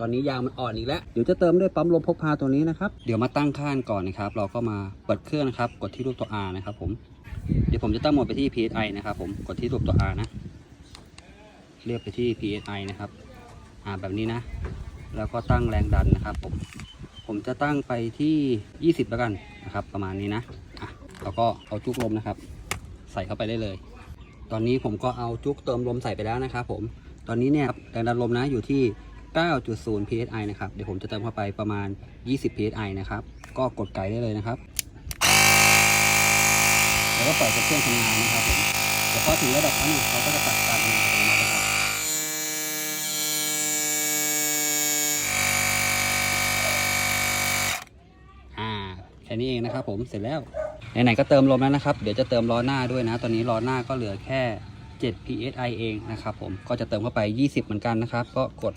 ตอนนี้ยางมันอ่อนอีกแล้ว เดี๋ยวจะเติมด้วยปั๊มลมพกพาตัวนี้นะครับ เดี๋ยวมาตั้งค่านก่อนนะครับ เราก็มาเปิดเครื่องนะครับ กดที่รูปตัว R นะครับผม เดี๋ยวผมจะตั้งโหมดไปที่ PSI นะครับผม กดที่รูปตัว R นะ เลือกไปที่ PSI นะครับ อ่าแบบนี้นะ แล้วก็ตั้งแรงดันนะครับผม ผมจะตั้งไปที่ 20 แล้วกันนะครับ ประมาณนี้นะ อะแล้วก็เอาจุกลมนะครับ ใส่เข้าไปได้เลย ตอนนี้ผมก็เอาจุกเติมลมใส่ไปแล้วนะครับผม ตอนนี้เนี่ยแรงดันลมนะอยู่ที่ 9.0 psi นะครับ เดี๋ยวผมจะเติมเข้าไปประมาณ 20 psi นะครับ ก็กดไกได้เลยนะครับ แล้วก็ปล่อยเครื่องทำงานนะครับผมเดี๋ยวพอถึงระดับนั้นเขาก็จะตัดการทำงานอัตโนมัตินะครับอ่าแค่นี้เองนะครับผมเสร็จแล้วไหนๆก็เติมลมแล้วนะครับ เดี๋ยวจะเติมล้อหน้าด้วยนะ ตอนนี้ล้อหน้าก็เหลือแค่ 7 psi เองนะครับผมก็จะเติมเข้าไป 20 เหมือนกันนะครับ ก็กด